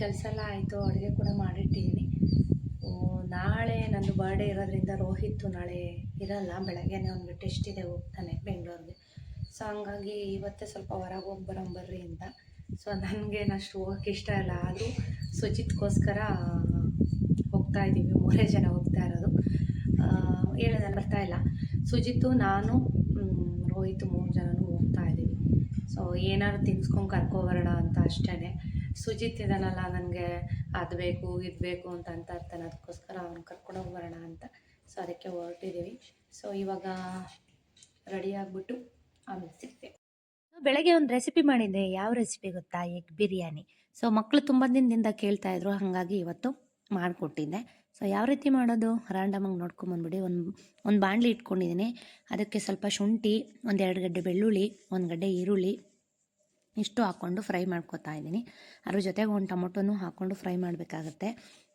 ಕೆಲಸ ಎಲ್ಲ ಆಯಿತು, ಅಡುಗೆ ಕೂಡ ಮಾಡಿಟ್ಟಿದ್ದೀನಿ ನಾಳೆ ನಂದು ಬರ್ಡೇ ಇರೋದ್ರಿಂದ ರೋಹಿತ್ತು ನಾಳೆ ಇರಲ್ಲ, ಬೆಳಗ್ಗೆನೇ ಅವ್ನಿಗೆ ಟೆಸ್ಟ್ ಇದೆ ಹೋಗ್ತಾನೆ ಬೆಂಗಳೂರಿಗೆ. ಸೊ ಹಂಗಾಗಿ ಇವತ್ತೇ ಸ್ವಲ್ಪ ಹೊರಗೆ ಹೋಗಿ ಬರೋಂಬರ್ರಿ ಅಂತ. ಸೊ ನನಗೇನು ಅಷ್ಟು ಹೋಗೋಕ್ಕೆ ಇಷ್ಟ ಇಲ್ಲ. ಆದರೂ ಸುಜಿತ್ಗೋಸ್ಕರ ಹೋಗ್ತಾ ಇದ್ದೀವಿ ಮೂರೇ ಜನ ಹೋಗ್ತಾ ಇರೋದು. ಹೇಳಿದೆ ಬರ್ತಾ ಇಲ್ಲ. ಸುಜಿತ್ತು, ನಾನು ರೋಹಿತ್ ಮೂರು ಜನನೂ ಹೋಗ್ತಾ ಇದ್ದೀವಿ ಸೊ ಏನಾದ್ರು ತಿನ್ಸ್ಕೊಂಡು ಕರ್ಕೊಬರೋಣ ಅಂತ ಅಷ್ಟೇ ಸುಜಿತ್ ಇದ್ದಾನಲ್ಲ, ನನಗೆ ಅದು ಬೇಕು, ಇದು ಬೇಕು ಅಂತ ಅಂತ ಇರ್ತಾನೆ ಅದಕ್ಕೋಸ್ಕರ ಅವ್ನು ಕರ್ಕೊಂಡೋಗಿ ಬರೋಣ ಅಂತ. ಸೊ ಅದಕ್ಕೆ ಹೊರಟಿದ್ದೀವಿ ಸೊ ಇವಾಗ ರೆಡಿ ಆಗಿಬಿಟ್ಟು ಆಮೇಲೆ ಸಿಗ್ತೇವೆ. ಬೆಳಗ್ಗೆ ಒಂದು ರೆಸಿಪಿ ಮಾಡಿದ್ದೆ. ಯಾವ ರೆಸಿಪಿ ಗೊತ್ತಾ? ಎಗ್ ಬಿರಿಯಾನಿ. ಸೊ ಮಕ್ಕಳು ತುಂಬ ದಿನದಿಂದ ಕೇಳ್ತಾ ಇದ್ರು. ಹಾಗಾಗಿ ಇವತ್ತು ಮಾಡಿಕೊಟ್ಟಿದ್ದೆ. ಸೊ ಯಾವ ರೀತಿ ಮಾಡೋದು? ರ್ಯಾಂಡಮಾಗಿ ನೋಡ್ಕೊಂಬಂದ್ಬಿಡಿ ಒಂದು ಒಂದು ಬಾಣಲಿ ಇಟ್ಕೊಂಡಿದ್ದೀನಿ ಅದಕ್ಕೆ ಸ್ವಲ್ಪ ಶುಂಠಿ ಒಂದೆರಡು ಗಡ್ಡೆ ಬೆಳ್ಳುಳ್ಳಿ, ಒಂದು ಗಡ್ಡೆ ಈರುಳ್ಳಿ ಇಷ್ಟು ಹಾಕ್ಕೊಂಡು ಫ್ರೈ ಮಾಡ್ಕೊತಾ ಇದ್ದೀನಿ. ಅದ್ರ ಜೊತೆಗೆ ಒಂದು ಟೊಮೊಟೊನೂ ಹಾಕ್ಕೊಂಡು ಫ್ರೈ ಮಾಡಬೇಕಾಗತ್ತೆ.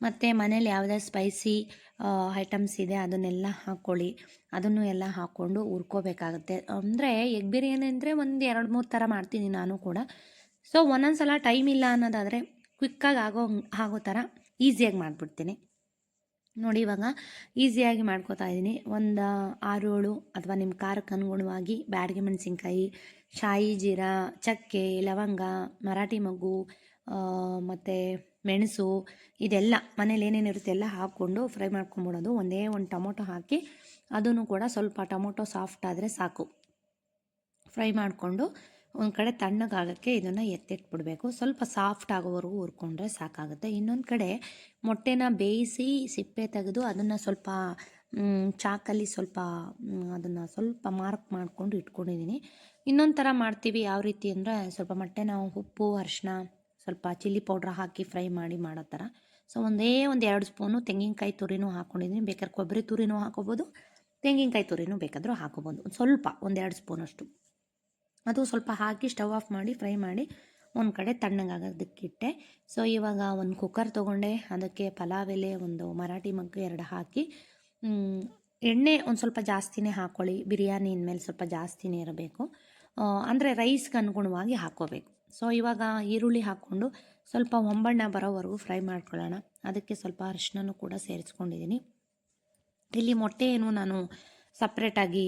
ಮತ್ತು ಮನೇಲಿ ಯಾವುದೇ ಸ್ಪೈಸಿ ಐಟಮ್ಸ್ ಇದೆ, ಅದನ್ನೆಲ್ಲ ಹಾಕ್ಕೊಳ್ಳಿ ಅದನ್ನು ಎಲ್ಲ ಹಾಕ್ಕೊಂಡು ಹುರ್ಕೋಬೇಕಾಗತ್ತೆ. ಅಂದರೆ ಎಗ್ ಬಿರಿಯಾನಿ ಅಂದರೆ ಒಂದು ಎರಡು ಮೂರು ಥರ ಮಾಡ್ತೀನಿ ನಾನು ಕೂಡ. ಸೊ ಒಂದೊಂದು ಸಲ ಟೈಮ್ ಇಲ್ಲ ಅನ್ನೋದಾದರೆ ಕ್ವಿಕ್ಕಾಗಿ ಆಗೋ ಆಗೋ ಥರ ಈಸಿಯಾಗಿ ಮಾಡಿಬಿಡ್ತೀನಿ. ನೋಡಿ ಇವಾಗ ಈಸಿಯಾಗಿ ಮಾಡ್ಕೋತಾ ಇದ್ದೀನಿ. ಒಂದು ಆರು ಏಳು ಅಥವಾ ನಿಮ್ಮ ಖಾರಕ್ಕೆ ಅನುಗುಣವಾಗಿ ಬ್ಯಾಡಗಿ ಮೆಣಸಿನ್ಕಾಯಿ ಶಾಯಿ ಜೀರಾ, ಚಕ್ಕೆ, ಲವಂಗ, ಮರಾಠಿ ಮಗ್ಗು ಮತ್ತು ಮೆಣಸು ಇದೆಲ್ಲ ಮನೇಲಿ ಏನೇನಿರುತ್ತೆ ಎಲ್ಲ ಹಾಕ್ಕೊಂಡು ಫ್ರೈ ಮಾಡ್ಕೊಂಬಿಡೋದು. ಒಂದೇ ಒಂದು ಟೊಮೊಟೊ ಹಾಕಿ ಅದನ್ನು ಕೂಡ ಸ್ವಲ್ಪ ಟೊಮೊಟೊ ಸಾಫ್ಟ್ ಆದರೆ ಸಾಕು. ಫ್ರೈ ಮಾಡಿಕೊಂಡು ಒಂದು ಕಡೆ ತಣ್ಣಗಾಗೋಕ್ಕೆ ಇದನ್ನು ಎತ್ತಿಟ್ಬಿಡಬೇಕು. ಸ್ವಲ್ಪ ಸಾಫ್ಟ್ ಆಗೋವರೆಗೂ ಹುರ್ಕೊಂಡ್ರೆ ಸಾಕಾಗುತ್ತೆ. ಇನ್ನೊಂದು ಕಡೆ ಮೊಟ್ಟೆನ ಬೇಯಿಸಿ ಸಿಪ್ಪೆ ತೆಗೆದು ಅದನ್ನು ಸ್ವಲ್ಪ ಚಾಕಲ್ಲಿ ಸ್ವಲ್ಪ ಅದನ್ನು ಸ್ವಲ್ಪ ಮಾರ್ಕ್ ಮಾಡಿಕೊಂಡು ಇಟ್ಕೊಂಡಿದ್ದೀನಿ ಇನ್ನೊಂದು ಥರ ಮಾಡ್ತೀವಿ ಯಾವ ರೀತಿ ಅಂದರೆ ಸ್ವಲ್ಪ ಮೊಟ್ಟೆನ, ಉಪ್ಪು, ಅರಿಶಿನ, ಸ್ವಲ್ಪ ಚಿಲ್ಲಿ ಪೌಡ್ರ್ ಹಾಕಿ ಫ್ರೈ ಮಾಡಿ ಮಾಡೋ ಥರ. ಸೊ, ಒಂದೇ ಒಂದು ಎರಡು ಸ್ಪೂನು ತೆಂಗಿನಕಾಯಿ ತುರಿನೂ ಹಾಕ್ಕೊಂಡಿದ್ದೀನಿ ಬೇಕಾದ್ರೆ ಕೊಬ್ಬರಿ ತುರಿನೂ ಹಾಕೋಬೋದು, ತೆಂಗಿನಕಾಯಿ ತುರಿನೂ ಬೇಕಾದರೂ ಹಾಕೋಬೋದು. ಒಂದು ಸ್ವಲ್ಪ ಒಂದೆರಡು ಸ್ಪೂನಷ್ಟು. ಅದು ಸ್ವಲ್ಪ ಹಾಕಿ ಸ್ಟವ್ ಆಫ್ ಮಾಡಿ, ಫ್ರೈ ಮಾಡಿ ಒಂದು ಕಡೆ ತಣ್ಣಗಾಗೋದಕ್ಕಿಟ್ಟೆ. ಸೊ, ಇವಾಗ ಒಂದು ಕುಕ್ಕರ್ ತೊಗೊಂಡೆ. ಅದಕ್ಕೆ ಪಲಾವ್ ಎಲೆ, ಒಂದು ಮರಾಠಿ ಮಗ್ಗು ಎರಡು ಹಾಕಿ ಎಣ್ಣೆ ಒಂದು ಸ್ವಲ್ಪ ಜಾಸ್ತಿನೇ ಹಾಕ್ಕೊಳ್ಳಿ ಬಿರಿಯಾನಿ ಮೇಲೆ ಸ್ವಲ್ಪ ಜಾಸ್ತಿನೇ ಇರಬೇಕು. ಅಂದರೆ ರೈಸ್ಗೆ ಅನುಗುಣವಾಗಿ ಹಾಕ್ಕೋಬೇಕು ಸೊ ಇವಾಗ ಈರುಳ್ಳಿ ಹಾಕ್ಕೊಂಡು ಸ್ವಲ್ಪ ಒಂಬಣ್ಣ ಬರೋವರೆಗೂ ಫ್ರೈ ಮಾಡ್ಕೊಳ್ಳೋಣ. ಅದಕ್ಕೆ ಸ್ವಲ್ಪ ಅರಿಶಿನೂ ಕೂಡ ಸೇರಿಸ್ಕೊಂಡಿದ್ದೀನಿ. ಇಲ್ಲಿ ಮೊಟ್ಟೆ ಏನು ನಾನು ಸಪ್ರೇಟಾಗಿ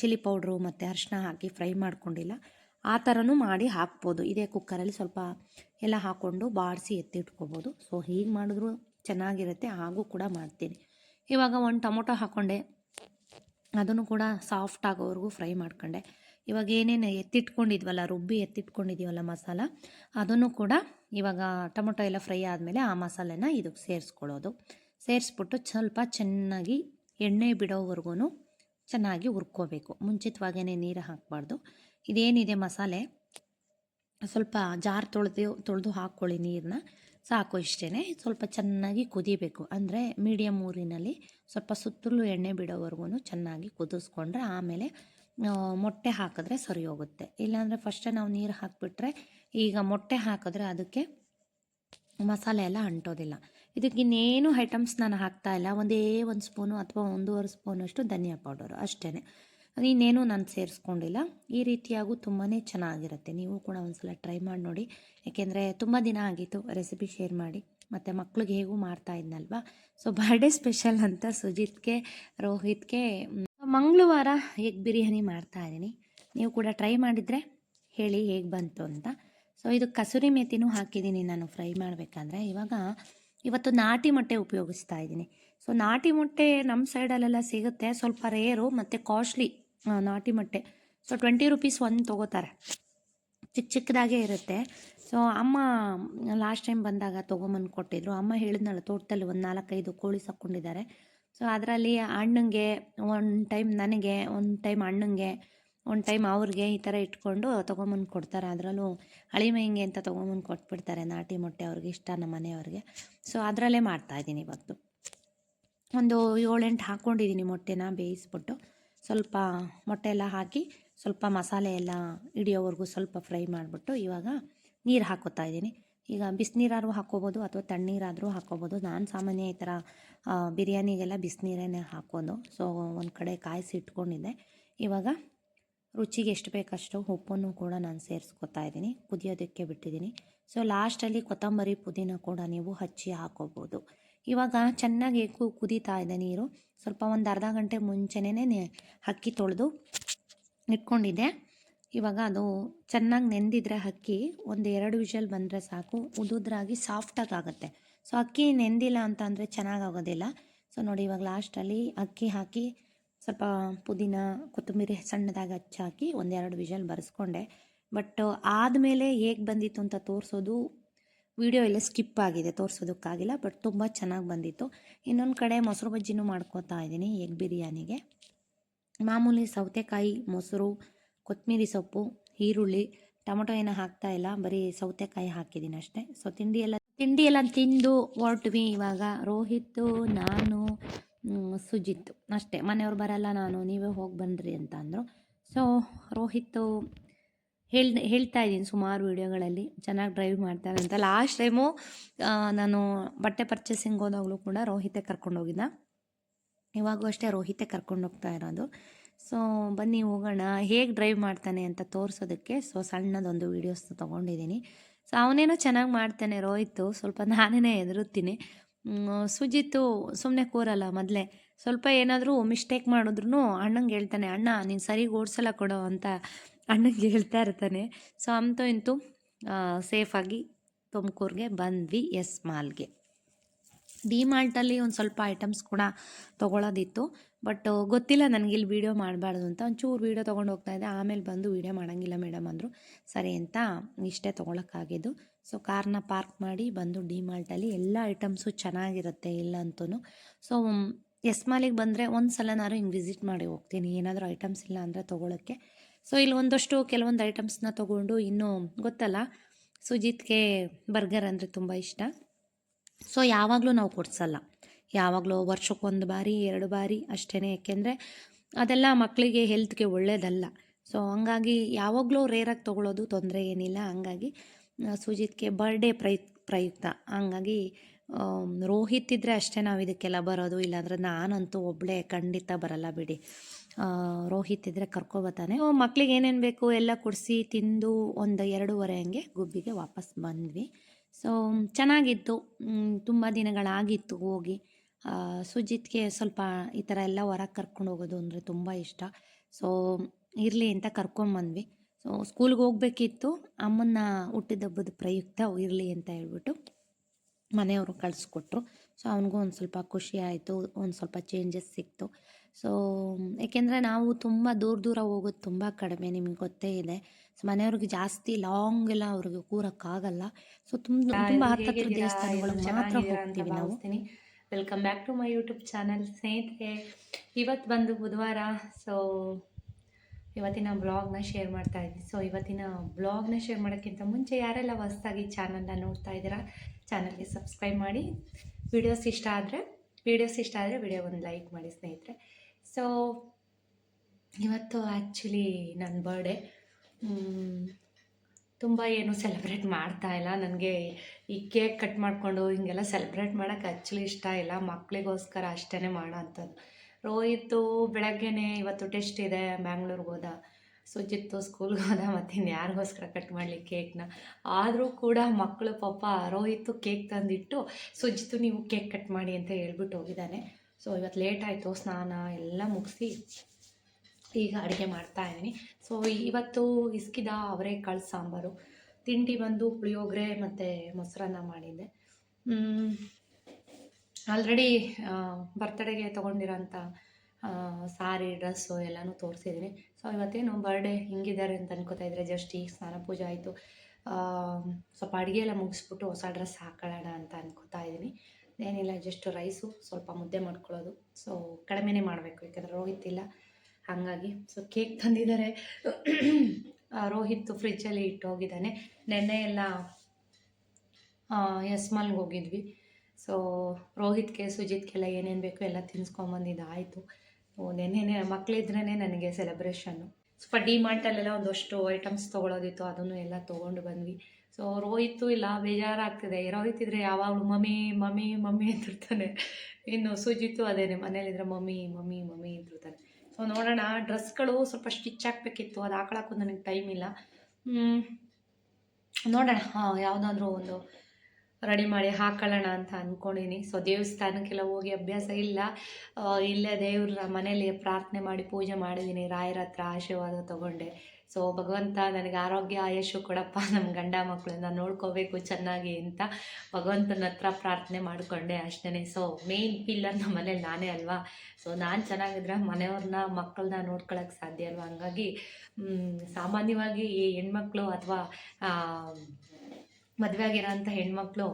ಚಿಲ್ಲಿ ಪೌಡ್ರು ಮತ್ತು ಅರಿಶಿನ ಹಾಕಿ ಫ್ರೈ ಮಾಡ್ಕೊಂಡಿಲ್ಲ. ಆ ಥರನೂ ಮಾಡಿ ಹಾಕ್ಬೋದು. ಇದೇ ಕುಕ್ಕರಲ್ಲಿ ಸ್ವಲ್ಪ ಎಲ್ಲ ಹಾಕ್ಕೊಂಡು ಬಾಡಿಸಿ ಎತ್ತಿಟ್ಕೋಬೋದು. ಸೊ ಹೀಗೆ ಮಾಡಿದ್ರೂ ಚೆನ್ನಾಗಿರುತ್ತೆ. ಹಾಗೂ ಕೂಡ ಮಾಡ್ತೀನಿ. ಇವಾಗ ಒಂದು ಟೊಮೊಟೊ ಹಾಕ್ಕೊಂಡೆ ಅದನ್ನು ಕೂಡ ಸಾಫ್ಟ್ ಆಗೋವರೆಗೂ ಫ್ರೈ ಮಾಡ್ಕೊಂಡೆ. ಇವಾಗ ಏನೇನು ಎತ್ತಿಟ್ಕೊಂಡಿದ್ವಲ್ಲ, ರುಬ್ಬಿ ಎತ್ತಿಟ್ಕೊಂಡಿದ್ದೀವಲ್ಲ ಮಸಾಲ, ಅದನ್ನು ಕೂಡ ಇವಾಗ ಟೊಮೊಟೊ ಎಲ್ಲ ಫ್ರೈ ಆದಮೇಲೆ ಆ ಮಸಾಲೆನ ಇದಕ್ಕೆ ಸೇರಿಸ್ಕೊಳ್ಳೋದು. ಸೇರಿಸ್ಬಿಟ್ಟು ಸ್ವಲ್ಪ ಚೆನ್ನಾಗಿ ಎಣ್ಣೆ ಬಿಡೋವರೆಗೂ ಚೆನ್ನಾಗಿ ಹುರ್ಕೋಬೇಕು. ಮುಂಚಿತವಾಗೇ ನೀರು ಹಾಕಬಾರ್ದು. ಇದೇನಿದೆ ಮಸಾಲೆ? ಸ್ವಲ್ಪ ಜಾರ್ ತೊಳೆದು ತೊಳೆದು ಹಾಕ್ಕೊಳ್ಳಿ ನೀರನ್ನ ಸಾಕು ಇಷ್ಟೇ ಸ್ವಲ್ಪ ಚೆನ್ನಾಗಿ ಕುದಿಬೇಕು. ಅಂದರೆ ಮೀಡಿಯಮ್ ಊರಿನಲ್ಲಿ ಸ್ವಲ್ಪ ಸುತ್ತಲೂ ಎಣ್ಣೆ ಬಿಡೋವರೆಗೂ ಚೆನ್ನಾಗಿ ಕುದಿಸ್ಕೊಂಡ್ರೆ ಆಮೇಲೆ ಮೊಟ್ಟೆ ಹಾಕಿದ್ರೆ ಸರಿ ಹೋಗುತ್ತೆ. ಇಲ್ಲಾಂದರೆ ಫಸ್ಟೇ ನಾವು ನೀರು ಹಾಕಿಬಿಟ್ರೆ ಈಗ ಮೊಟ್ಟೆ ಹಾಕಿದ್ರೆ ಅದಕ್ಕೆ ಮಸಾಲೆ ಎಲ್ಲ ಅಂಟೋದಿಲ್ಲ. ಇದಕ್ಕೆ ಇನ್ನೇನು ಐಟಮ್ಸ್ ನಾನು ಹಾಕ್ತಾ ಇಲ್ಲ. ಒಂದೇ ಒಂದು ಸ್ಪೂನು ಅಥವಾ ಒಂದೂವರೆ ಸ್ಪೂನಷ್ಟು ಧನಿಯಾ ಪೌಡರು ಅಷ್ಟೇ ಇನ್ನೇನು ನಾನು ಸೇರಿಸ್ಕೊಂಡಿಲ್ಲ. ಈ ರೀತಿಯಾಗೂ ತುಂಬಾ ಚೆನ್ನಾಗಿರುತ್ತೆ. ನೀವು ಕೂಡ ಒಂದ್ಸಲ ಟ್ರೈ ಮಾಡಿ ನೋಡಿ. ಯಾಕೆಂದರೆ ತುಂಬ ದಿನ ಆಗಿತ್ತು ರೆಸಿಪಿ ಶೇರ್ ಮಾಡಿ. ಮತ್ತು ಮಕ್ಳಿಗೆ ಹೇಗೂ ಮಾಡ್ತಾ ಇದ್ನಲ್ವಾ? ಸೊ ಬರ್ಡೇ ಸ್ಪೆಷಲ್ ಅಂತ ಸುಜಿತ್ಗೆ, ರೋಹಿತ್ಗೆ ಮಂಗಳವಾರ ಎಗ್ ಬಿರಿಯಾನಿ ಮಾಡ್ತಾ ಇದ್ದೀನಿ. ನೀವು ಕೂಡ ಟ್ರೈ ಮಾಡಿದರೆ ಹೇಳಿ ಹೇಗೆ ಬಂತು ಅಂತ. ಸೊ ಇದು ಕಸೂರಿ ಮೇಥಿನೂ ಹಾಕಿದ್ದೀನಿ ನಾನು ಫ್ರೈ ಮಾಡಬೇಕಂದ್ರೆ. ಇವಾಗ ಇವತ್ತು ನಾಟಿ ಮೊಟ್ಟೆ ಉಪಯೋಗಿಸ್ತಾ ಇದ್ದೀನಿ. ಸೊ ನಾಟಿ ಮೊಟ್ಟೆ ನಮ್ಮ ಸೈಡಲ್ಲೆಲ್ಲ ಸಿಗುತ್ತೆ. ಸ್ವಲ್ಪ ರೇರು ಮತ್ತು ಕಾಸ್ಟ್ಲಿ ನಾಟಿ ಮೊಟ್ಟೆ. ಸೊ ಟ್ವೆಂಟಿ ರುಪೀಸ್ ಒಂದು ತೊಗೋತಾರೆ. ಚಿಕ್ಕ ಚಿಕ್ಕದಾಗೇ ಇರುತ್ತೆ. ಸೊ ಅಮ್ಮ ಲಾಸ್ಟ್ ಟೈಮ್ ಬಂದಾಗ ತೊಗೊಂಬಂದು ಕೊಟ್ಟಿದ್ರು. ಅಮ್ಮ ಹೇಳಿದ್ನಲ್ಲ, ತೋಟದಲ್ಲಿ ಒಂದು ನಾಲ್ಕೈದು ಕೋಳಿ ಸಾಕೊಂಡಿದ್ದಾರೆ ಸೊ ಅದರಲ್ಲಿ ಅಣ್ಣಂಗೆ ಒಂದು ಟೈಮ್ ನನಗೆ, ಒಂದು ಟೈಮ್ ಅಣ್ಣಂಗೆ ಒಂದು ಟೈಮ್ ಅವ್ರಿಗೆ ಈ ಥರ ಇಟ್ಕೊಂಡು ತೊಗೊಂಬಂದು ಕೊಡ್ತಾರೆ. ಅದರಲ್ಲೂ ಅಳಿಮೈಂಗೆ ಅಂತ ತೊಗೊಂಬಂದು ಕೊಟ್ಬಿಡ್ತಾರೆ ನಾಟಿ ಮೊಟ್ಟೆ ಅವ್ರಿಗೆ, ಇಷ್ಟ ನಮ್ಮ ಮನೆಯವ್ರಿಗೆ. ಸೊ ಅದರಲ್ಲೇ ಮಾಡ್ತಾಯಿದ್ದೀನಿ ಇವತ್ತು. ಒಂದು ಏಳೆಂಟು ಹಾಕ್ಕೊಂಡಿದ್ದೀನಿ ಮೊಟ್ಟೆನ ಬೇಯಿಸ್ಬಿಟ್ಟು. ಸ್ವಲ್ಪ ಮೊಟ್ಟೆ ಎಲ್ಲ ಹಾಕಿ ಸ್ವಲ್ಪ ಮಸಾಲೆ ಎಲ್ಲ ಹಿಡಿಯೋವರೆಗೂ ಸ್ವಲ್ಪ ಫ್ರೈ ಮಾಡಿಬಿಟ್ಟು ಇವಾಗ ನೀರು ಹಾಕೋತಾ ಇದ್ದೀನಿ. ಈಗ ಬಿಸಿನೀರಾದ್ರೂ ಹಾಕ್ಕೋಬೋದು ಅಥವಾ ತಣ್ಣೀರಾದರೂ ಹಾಕ್ಕೋಬೋದು ನಾನು ಸಾಮಾನ್ಯ ಈ ಥರ ಬಿರಿಯಾನಿಗೆಲ್ಲ ಬಿಸಿನೀರೇ ಹಾಕೋದು. ಸೊ ಒಂದು ಕಡೆ ಕಾಯಿಸಿ ಇಟ್ಕೊಂಡಿದ್ದೆ. ಇವಾಗ ರುಚಿಗೆ ಎಷ್ಟು ಬೇಕಷ್ಟು ಉಪ್ಪನ್ನು ಕೂಡ ನಾನು ಸೇರಿಸ್ಕೊತಾ ಇದ್ದೀನಿ. ಕುದಿಯೋದಕ್ಕೆ ಬಿಟ್ಟಿದ್ದೀನಿ. ಸೊ ಲಾಸ್ಟಲ್ಲಿ ಕೊತ್ತಂಬರಿ ಪುದೀನ ಕೂಡ ನೀವು ಹಚ್ಚಿ ಹಾಕೋಬೋದು. ಇವಾಗ ಚೆನ್ನಾಗಿ ಕು- ಕುದೀತಾ ಇದೆ ನೀರು. ಸ್ವಲ್ಪ ಒಂದು ಅರ್ಧ ಗಂಟೆ ಮುಂಚೆನೇ ಅಕ್ಕಿ ತೊಳೆದು ಇಟ್ಕೊಂಡಿದ್ದೆ. ಇವಾಗ ಅದು ಚೆನ್ನಾಗಿ ನೆಂದಿದ್ರೆ ಅಕ್ಕಿ ಒಂದು ಎರಡು ವಿಷಲ್ ಬಂದರೆ ಸಾಕು. ಉದುದ್ರಾಗಿ ಸಾಫ್ಟಾಗಿ ಆಗುತ್ತೆ. ಸೊ ಅಕ್ಕಿ ನೆಂದಿಲ್ಲ ಅಂತ ಅಂದರೆ ಚೆನ್ನಾಗಾಗೋದಿಲ್ಲ ಸೊ ನೋಡಿ ಇವಾಗ ಲಾಸ್ಟಲ್ಲಿ ಅಕ್ಕಿ ಹಾಕಿ ಸ್ವಲ್ಪ ಪುದೀನ, ಕೊತ್ತಂಬರಿ ಸಣ್ಣದಾಗಿ ಹಚ್ಚಾಕಿ ಒಂದೆರಡು ವಿಷಲ್ ಬರೆಸ್ಕೊಂಡೆ. ಬಟ್ ಆದಮೇಲೆ ಹೇಗೆ ಬಂದಿತ್ತು ಅಂತ ತೋರಿಸೋದು ವಿಡಿಯೋ ಎಲ್ಲ ಸ್ಕಿಪ್ ಆಗಿದೆ, ತೋರಿಸೋದಕ್ಕಾಗಿಲ್ಲ ಬಟ್ ತುಂಬ ಚೆನ್ನಾಗಿ ಬಂದಿತ್ತು. ಇನ್ನೊಂದು ಕಡೆ ಮೊಸರು ಬಜ್ಜಿನೂ ಮಾಡ್ಕೋತಾ ಇದ್ದೀನಿ, ಎಗ್ ಬಿರಿಯಾನಿಗೆ. ಮಾಮೂಲಿ ಸೌತೆಕಾಯಿ ಮೊಸರು ಕೊತ್ತಂಬರಿ ಸೊಪ್ಪು, ಈರುಳ್ಳಿ, ಟೊಮೊಟೊ ಏನೋ ಹಾಕ್ತಾ ಇಲ್ಲ, ಬರೀ ಸೌತೆಕಾಯಿ ಹಾಕಿದ್ದೀನಿ ಅಷ್ಟೇ. ಸೊ ತಿಂಡಿ ಎಲ್ಲ ತಿಂಡಿ ಎಲ್ಲ ತಿಂದು ಹೊರಟ್ವಿ ಇವಾಗ. ರೋಹಿತ್ ನಾನು ಸುಜಿತ್. ಅಷ್ಟೇ, ಮನೆಯವ್ರು ಬರಲ್ಲ, ನಾನು, ನೀವೇ ಹೋಗಿ ಬಂದ್ರಿ ಅಂತ ಅಂದರು ಸೊ ರೋಹಿತ್ ಹೇಳ್, ಹೇಳ್ತಾ ಇದ್ದೀನಿ ಸುಮಾರು ವೀಡಿಯೋಗಳಲ್ಲಿ. ಚೆನ್ನಾಗಿ ಡ್ರೈವ್ ಮಾಡ್ತಾರೆ ಅಂತ. ಲಾಸ್ಟ್ ಟೈಮು ನಾನು ಬಟ್ಟೆ ಪರ್ಚೇಸಿಂಗ್ ಹೋದಾಗಲೂ ಕೂಡ ರೋಹಿತೆ ಕರ್ಕೊಂಡು ಹೋಗಿದ್ದ. ಇವಾಗೂ ಅಷ್ಟೇ ರೋಹಿತೆ ಕರ್ಕೊಂಡು ಹೋಗ್ತಾ ಇರೋದು. ಸೊ ಬನ್ನಿ ಹೋಗೋಣ. ಹೇಗೆ ಡ್ರೈವ್ ಮಾಡ್ತಾನೆ ಅಂತ ತೋರಿಸೋದಕ್ಕೆ. ಸೊ ಸಣ್ಣದೊಂದು ವೀಡಿಯೋಸ್ ತೊಗೊಂಡಿದ್ದೀನಿ. ಸೊ ಅವನೇನೋ ಚೆನ್ನಾಗಿ ಮಾಡ್ತಾನೆ ರೋಹಿತು ಸ್ವಲ್ಪ ನಾನೇ ಎದುರುತ್ತೀನಿ ಸುಜಿತ್ತು ಸುಮ್ಮನೆ ಕೂರಲ್ಲ ಮೊದಲೇ. ಸ್ವಲ್ಪ ಏನಾದರೂ ಮಿಸ್ಟೇಕ್ ಮಾಡಿದ್ರು ಅಣ್ಣಂಗೆ ಹೇಳ್ತಾನೆ, ಅಣ್ಣ, ನೀನು ಸರಿಗೆ ಓಡಿಸಲ್ಲ ಕೊಡೋ ಅಂತ. ಅಣ್ಣಂಗೆ ಹೇಳ್ತಾ ಇರ್ತಾನೆ, ಸೊ ಅಂತೂ ಇಂತೂ ಸೇಫಾಗಿ ತುಮಕೂರಿಗೆ ಬಂದ್ವಿ ಎಸ್ ಮಾಲ್ಗೆ. ಡಿ ಮಾಲ್ಟಲ್ಲಿ ಒಂದು ಸ್ವಲ್ಪ ಐಟಮ್ಸ್ ಕೂಡ ತೊಗೊಳೋದಿತ್ತು, ಬಟ್ ಗೊತ್ತಿಲ್ಲ ನನಗೆ ಇಲ್ಲಿ ವೀಡಿಯೋ ಮಾಡಬಾರ್ದು ಅಂತ. ಒಂಚೂರು ವೀಡಿಯೋ ತೊಗೊಂಡು ಹೋಗ್ತಾ ಇದ್ದೆ, ಆಮೇಲೆ ಬಂದು ವೀಡಿಯೋ ಮಾಡೋಂಗಿಲ್ಲ ಮೇಡಮ್ ಅಂದರು. ಸರಿ ಅಂತ ಇಷ್ಟೇ ತೊಗೊಳಕ್ಕಾಗಿದ್ದು. ಸೊ, ಕಾರ್ನ ಪಾರ್ಕ್ ಮಾಡಿ ಬಂದು ಡಿ ಮಾಲ್ಟಲ್ಲಿ ಎಲ್ಲ ಐಟಮ್ಸು ಚೆನ್ನಾಗಿರುತ್ತೆ ಇಲ್ಲ ಅಂತೂ ಸೊ, ಎಸ್ ಮಾಲಿಗೆ ಬಂದರೆ ಒಂದು ಸಲನಾದ್ರು ಹಿಂಗೆ ವಿಸಿಟ್ ಮಾಡಿ ಹೋಗ್ತೀನಿ. ಏನಾದರೂ ಐಟಮ್ಸ್ ಇಲ್ಲ ಅಂದರೆ ತೊಗೊಳಕ್ಕೆ. ಸೊ, ಇಲ್ಲಿ ಒಂದಷ್ಟು ಕೆಲವೊಂದು ಐಟಮ್ಸ್ನ ತೊಗೊಂಡು ಇನ್ನೂ ಗೊತ್ತಲ್ಲ? ಸುಜಿತ್ಗೆ ಬರ್ಗರ್ ಅಂದರೆ ತುಂಬ ಇಷ್ಟ. ಸೊ, ಯಾವಾಗಲೂ ನಾವು ಕೊಡಿಸಲ್ಲ. ಯಾವಾಗಲೂ ವರ್ಷಕ್ಕೊಂದು ಬಾರಿ, ಎರಡು ಬಾರಿ ಅಷ್ಟೇ ಯಾಕೆಂದರೆ ಅದೆಲ್ಲ ಮಕ್ಕಳಿಗೆ ಹೆಲ್ತ್ಗೆ ಒಳ್ಳೆಯದಲ್ಲ ಸೊ, ಹಂಗಾಗಿ ಯಾವಾಗಲೂ ರೇರಾಗಿ ತೊಗೊಳೋದು ತೊಂದರೆ ಏನಿಲ್ಲ. ಹಂಗಾಗಿ ಸುಜಿತ್ಗೆ ಬರ್ಡೇ ಪ್ರಯು, ಪ್ರಯುಕ್ತ. ಹಂಗಾಗಿ ರೋಹಿತ್ ಇದ್ದರೆ ಅಷ್ಟೇ ನಾವು ಇದಕ್ಕೆಲ್ಲ ಬರೋದು. ಇಲ್ಲಾಂದ್ರೆ ನಾನಂತೂ ಒಬ್ಬಳೇ ಖಂಡಿತ ಬರಲ್ಲ ಬಿಡಿ. ರೋಹಿತ್ ಇದ್ದರೆ ಕರ್ಕೊಬತ್ತಾನೆ ಮಕ್ಳಿಗೆ ಏನೇನು ಬೇಕು ಎಲ್ಲ ಕೊಡಿಸಿ ತಿಂದು ಒಂದು ಎರಡೂವರೆ ಹಂಗೆ ಗುಬ್ಬಿಗೆ ವಾಪಸ್ ಬಂದ್ವಿ. ಸೊ ಚೆನ್ನಾಗಿತ್ತು. ತುಂಬ ದಿನಗಳಾಗಿತ್ತು ಹೋಗಿ. ಸುಜಿತ್ಗೆ ಸ್ವಲ್ಪ ಈ ಥರ ಎಲ್ಲ ಹೊರಗೆ ಕರ್ಕೊಂಡು ಹೋಗೋದು ಅಂದರೆ ತುಂಬ ಇಷ್ಟ. ಸೊ ಇರಲಿ ಅಂತ ಕರ್ಕೊಂಬಂದ್ವಿ ಸೊ ಸ್ಕೂಲ್ಗೆ ಹೋಗ್ಬೇಕಿತ್ತು. ಅಮ್ಮನ್ನ ಹುಟ್ಟಿದಬ್ಬದ ಪ್ರಯುಕ್ತ ಇರಲಿ ಅಂತ ಹೇಳ್ಬಿಟ್ಟು ಮನೆಯವರು ಕಳಿಸ್ಕೊಟ್ರು. ಸೊ ಅವನಿಗೂ ಒಂದು ಸ್ವಲ್ಪ ಖುಷಿ ಆಯಿತು. ಒಂದು ಸ್ವಲ್ಪ ಚೇಂಜಸ್ ಸಿಕ್ತು. ಸೊ ಏಕೆಂದರೆ ನಾವು ತುಂಬ ದೂರ ದೂರ ಹೋಗೋದು ತುಂಬ ಕಡಿಮೆ ನಿಮಗೆ ಗೊತ್ತೇ ಇದೆ. ಸೊ ಮನೆಯವ್ರಿಗೆ ಜಾಸ್ತಿ ಲಾಂಗ್ ಎಲ್ಲ ಅವ್ರಿಗೆ ಕೂರಕ್ಕಾಗಲ್ಲ. ಸೊ ತುಂಬ ತುಂಬ ಹತ್ತತ್ರ ದೇವಸ್ಥಾನಗಳಿಗೆ ಮಾತ್ರ ಹೋಗ್ತೀವಿ ನಾವು. Welcome back to my YouTube channel ಸ್ನೇಹಿತರೆ ಇವತ್ತು ಬಂದು ಬುಧವಾರ. ಸೊ ಇವತ್ತಿನ ಬ್ಲಾಗ್ನ ಶೇರ್ ಮಾಡ್ತಾ ಇದ್ದೀನಿ ಸೊ ಇವತ್ತಿನ ಬ್ಲಾಗ್ನ ಶೇರ್ ಮಾಡೋಕ್ಕಿಂತ ಮುಂಚೆ ಯಾರೆಲ್ಲ ಹೊಸ್ದಾಗಿ ಚಾನಲ್ನ ನೋಡ್ತಾ ಇದ್ದೀರಾ ಚಾನಲ್ಗೆ ಸಬ್ಸ್ಕ್ರೈಬ್ ಮಾಡಿ. ವಿಡಿಯೋಸ್ ಇಷ್ಟ ಆದರೆ ವಿಡಿಯೋಸ್ ಇಷ್ಟ ಆದರೆ ವಿಡಿಯೋ ಒಂದು ಲೈಕ್ ಮಾಡಿ ಸ್ನೇಹಿತರೆ. ಸೊ ಇವತ್ತು ಆ್ಯಕ್ಚುಲಿ ನನ್ನ ಬರ್ಡೇ ತುಂಬ ಏನು ಸೆಲೆಬ್ರೇಟ್ ಮಾಡ್ತಾ ಇಲ್ಲ. ನನಗೆ ಈ ಕೇಕ್ ಕಟ್ ಮಾಡಿಕೊಂಡು ಹಿಂಗೆಲ್ಲ ಸೆಲೆಬ್ರೇಟ್ ಮಾಡೋಕ್ಕೆ ಆ್ಯಕ್ಚುಲಿ ಇಷ್ಟ ಇಲ್ಲ. ಮಕ್ಕಳಿಗೋಸ್ಕರ ಅಷ್ಟೇ ಮಾಡೋ ಅಂಥದ್ದು ರೋಹಿತ್ತು ಬೆಳಗ್ಗೆನೇ ಇವತ್ತು ಟೆಸ್ಟ್ ಇದೆ ಬ್ಯಾಂಗ್ಳೂರ್ಗೆ ಹೋದ. ಸುಜಿತ್ತು ಸ್ಕೂಲ್ಗೆ ಹೋದ ಮತ್ತು ಇನ್ನು ಯಾರಿಗೋಸ್ಕರ ಕಟ್ ಮಾಡಲಿ ಕೇಕ್ನ ಆದರೂ ಕೂಡ ಮಕ್ಕಳು ಪಾಪ ರೋಹಿತ್ ಕೇಕ್ ತಂದಿಟ್ಟು ಸುಜಿತ್ತು ನೀವು ಕೇಕ್ ಕಟ್ ಮಾಡಿ ಅಂತ ಹೇಳ್ಬಿಟ್ಟು ಹೋಗಿದ್ದಾನೆ. ಸೊ ಇವತ್ತು ಲೇಟ್ ಆಯಿತು, ಸ್ನಾನ ಎಲ್ಲ ಮುಗಿಸಿ ಈಗ ಅಡುಗೆ ಮಾಡ್ತಾ ಇದ್ದೀನಿ. ಸೊ ಇವತ್ತು ಇಸ್ಕಿದ ಅವರೆಕಾಳು ಸಾಂಬಾರು. ತಿಂಡಿ ಬಂದು ಪುಳಿಯೋಗರೆ ಮತ್ತು ಮೊಸರನ್ನ ಮಾಡಿದ್ದೆ. ಆಲ್ರೆಡಿ ಬರ್ತಡೆಗೆ ತೊಗೊಂಡಿರೋಂಥ ಸಾರಿ ಡ್ರೆಸ್ಸು ಎಲ್ಲನೂ ತೋರಿಸಿದ್ದೀನಿ ಸೊ ಇವತ್ತೇನು ಬರ್ಡೇ ಹಿಂಗಿದ್ದಾರೆ ಅಂತ ಅನ್ಕೋತಾ ಇದ್ರೆ ಜಸ್ಟ್ ಈಗ ಸ್ನಾನ ಪೂಜೆ ಆಯಿತು. ಸ್ವಲ್ಪ ಅಡುಗೆ ಎಲ್ಲ ಮುಗಿಸ್ಬಿಟ್ಟು ಹೊಸ ಡ್ರೆಸ್ ಹಾಕೊಳ್ಳೋಣ ಅಂತ ಅನ್ಕೋತಾ ಇದ್ದೀನಿ. ಏನಿಲ್ಲ ಜಸ್ಟ್ ರೈಸು ಸ್ವಲ್ಪ ಮುದ್ದೆ ಮಾಡ್ಕೊಳ್ಳೋದು. ಸೊ ಕಡಿಮೆನೇ ಮಾಡಬೇಕು, ಯಾಕಂದರೆ ರೋಹಿತ್ ಇಲ್ಲ. ಹಾಗಾಗಿ ಸೊ ಕೇಕ್ ತಂದಿದ್ದಾರೆ. ರೋಹಿತ್ ಫ್ರಿಜ್ಜಲ್ಲಿ ಇಟ್ಟು ಹೋಗಿದ್ದಾನೆ. ನೆನ್ನೆ ಎಲ್ಲ ಎಸ್ ಮಾಲ್ಗೆ ಹೋಗಿದ್ವಿ. ಸೊ ರೋಹಿತ್ಗೆ, ಸುಜಿತ್ಗೆಲ್ಲ ಏನೇನು ಬೇಕು ಎಲ್ಲ ತಿನ್ಸ್ಕೊಂಬಂದಿದ್ದು ಆಯಿತು. ನೆನ್ನೆ ಮಕ್ಕಳಿದ್ರೇ ನನಗೆ ಸೆಲೆಬ್ರೇಷನ್ನು ಸ್ವಲ್ಪ ಡಿ ಮಾರ್ಟಲ್ಲೆಲ್ಲ ಒಂದಷ್ಟು ಐಟಮ್ಸ್ ತೊಗೊಳೋದಿತ್ತು, ಅದನ್ನು ಎಲ್ಲ ತೊಗೊಂಡು ಬಂದ್ವಿ. ಸೊ ರೋಹಿತ್ತು ಇಲ್ಲ, ಬೇಜಾರಾಗ್ತಿದೆ. ರೋಹಿತ್ ಇದ್ರೆ ಯಾವಾಗಲೂ ಮಮ್ಮಿ ಮಮ್ಮಿ ಮಮ್ಮಿ ಅಂತಿರ್ತಾನೆ. ಇನ್ನು ಸುಜಿತು ಅದೇನೆ ಮನೇಲಿದ್ರೆ ಮಮ್ಮಿ ಮಮ್ಮಿ ಮಮ್ಮಿ ಅಂತಿರ್ತಾನೆ. ಸೊ ನೋಡೋಣ. ಡ್ರೆಸ್ಗಳು ಸ್ವಲ್ಪ ಸ್ಟಿಚ್ ಹಾಕ್ಬೇಕಿತ್ತು. ಅದು ಹಾಕೊಳಕ್ಕೂ ನನಗೆ ಟೈಮ್ ಇಲ್ಲ. ನೋಡೋಣ. ಹಾಂ, ಯಾವುದಾದ್ರೂ ಒಂದು ರೆಡಿ ಮಾಡಿ ಹಾಕೊಳ್ಳೋಣ ಅಂತ ಅಂದ್ಕೊಂಡಿನಿ ಸೊ ದೇವಸ್ಥಾನಕ್ಕೆಲ್ಲ ಹೋಗಿ ಅಭ್ಯಾಸ ಇಲ್ಲ. ಇಲ್ಲೇ ದೇವ್ರ ಮನೇಲಿ ಪ್ರಾರ್ಥನೆ ಮಾಡಿ ಪೂಜೆ ಮಾಡಿದ್ದೀನಿ ರಾಯರ ಹತ್ರ ಆಶೀರ್ವಾದ ತಗೊಂಡೆ. ಸೊ ಭಗವಂತ ನನಗೆ ಆರೋಗ್ಯ ಆಯಸ್ಸು ಕೊಡಪ್ಪ, ನಮ್ಮ ಗಂಡ ಮಕ್ಕಳನ್ನ ನೋಡ್ಕೋಬೇಕು ಚೆನ್ನಾಗಿ ಅಂತ ಭಗವಂತನ ಹತ್ರ ಪ್ರಾರ್ಥನೆ ಮಾಡಿಕೊಂಡೆ ಅಷ್ಟೇ ಸೊ ಮೇನ್ ಪಿಲ್ಲರ್ ನಮ್ಮ ಮನೇಲಿ ನಾನೇ ಅಲ್ವಾ? ಸೊ ನಾನು ಚೆನ್ನಾಗಿದ್ರೆ ಮನೆಯವ್ರನ್ನ ಮಕ್ಕಳನ್ನ ನೋಡ್ಕೊಳಕ್ಕೆ ಸಾಧ್ಯ ಅಲ್ವಾ? ಹಂಗಾಗಿ ಸಾಮಾನ್ಯವಾಗಿ ಈ ಹೆಣ್ಮಕ್ಳು ಅಥವಾ ಮದುವೆ ಆಗಿರೋಂಥ ಹೆಣ್ಮಕ್ಳು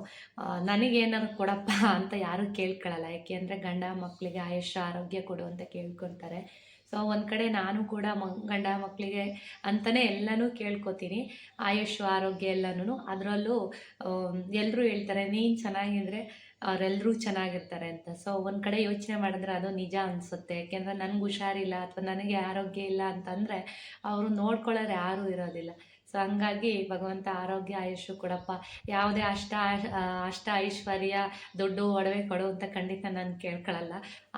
ನನಗೇನಾದ್ರು ಕೊಡಪ್ಪ ಅಂತ ಯಾರೂ ಕೇಳ್ಕೊಳ್ಳಲ್ಲ ಯಾಕೆ ಅಂದರೆ ಗಂಡ ಮಕ್ಕಳಿಗೆ ಆಯುಷ್ಯ ಆರೋಗ್ಯ ಕೊಡು ಅಂತ ಕೇಳ್ಕೊತಾರೆ ಸೊ ಒಂದು ಕಡೆ ನಾನು ಕೂಡ ಮ, ಗಂಡ ಮಕ್ಕಳಿಗೆ ಅಂತಲೇ ಎಲ್ಲನೂ ಕೇಳ್ಕೊತೀನಿ. ಆಯುಷ್, ಆರೋಗ್ಯ ಎಲ್ಲನೂ ಅದರಲ್ಲೂ ಎಲ್ಲರೂ ಹೇಳ್ತಾರೆ, ನೀನು ಚೆನ್ನಾಗಿದ್ರೆ ಅವರೆಲ್ಲರೂ ಚೆನ್ನಾಗಿರ್ತಾರೆ ಅಂತ. ಸೊ ಒಂದು ಕಡೆ ಯೋಚನೆ ಮಾಡಿದ್ರೆ ಅದು ನಿಜ ಅನಿಸುತ್ತೆ. ಯಾಕೆಂದರೆ ನನಗೆ ಹುಷಾರಿಲ್ಲ ಅಥವಾ ನನಗೆ ಆರೋಗ್ಯ ಇಲ್ಲ ಅಂತಂದರೆ ಅವರು ನೋಡ್ಕೊಳ್ಳೋರು ಯಾರೂ ಇರೋದಿಲ್ಲ. ಸೊ ಹಂಗಾಗಿ ಭಗವಂತ ಆರೋಗ್ಯ ಆಯುಷು ಕೊಡಪ್ಪ. ಯಾವುದೇ ಅಷ್ಟ ಅಷ್ಟ ಐಶ್ವರ್ಯ ದುಡ್ಡು ಒಡವೆ ಕೊಡು ಅಂತ ಖಂಡಿತ ನಾನು ಕೇಳ್ಕೊಳ್ಳಲ್ಲ